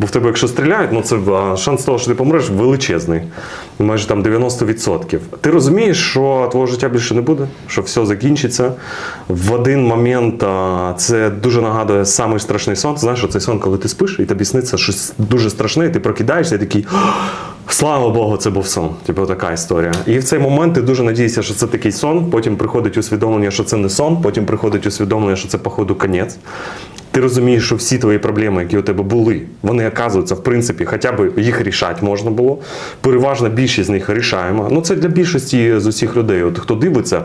Бо в тебе, якщо стріляють, ну це шанс того, що ти помреш, величезний. Майже там 90%. Ти розумієш, що твого життя більше не буде, що все закінчиться. В один момент це дуже нагадує самий страшний сон. Ти знаєш, цей сон, коли ти спиш, і тобі сниться щось дуже страшне, і ти прокидаєшся і такий. Слава Богу, це був сон. Типу така історія. І в цей момент ти дуже надієшся, що це такий сон. Потім приходить усвідомлення, що це не сон. Потім приходить усвідомлення, що це, походу, конець. Ти розумієш, що всі твої проблеми, які у тебе були, вони оказуються, в принципі, хоча б їх рішати можна було. Переважна більшість з них рішаємо. Ну це для більшості з усіх людей. От хто дивиться,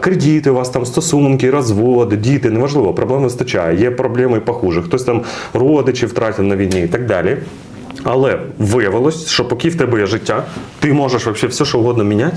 кредити, у вас там стосунки, розводи, діти, неважливо, проблем вистачає. Є проблеми і похуже. Хтось там родичів втратив на війні і так далі. Але виявилось, що поки в тебе є життя, ти можеш вообще все, що угодно міняти,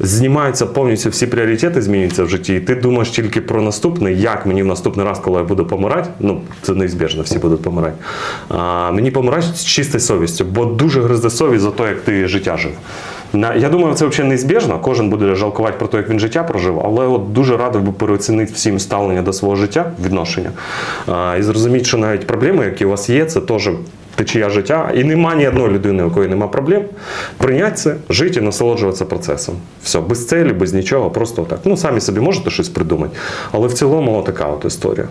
Знімаються повністю всі пріоритети, змінюються в житті, і ти думаєш тільки про наступне, як мені в наступний раз, коли я буду помирати, ну це неізбіжно, всі будуть помирати. А, мені помирати з чистою совістю, бо дуже гризде совість за те, як ти життя жив. Я думаю, це взагалі неізбіжно. Кожен буде жалкувати про те, як він життя прожив, але от дуже радив би переоцінити всім ставлення до свого життя, відношення. А, і зрозуміти, що навіть проблеми, які у вас є, це теж течія життя. І нема ні одної людини, у якої нема проблем. Прийняти це, жити і насолоджуватися процесом. Все, без цілі, без нічого, просто так. Ну, самі собі можете щось придумати. Але в цілому така от історія.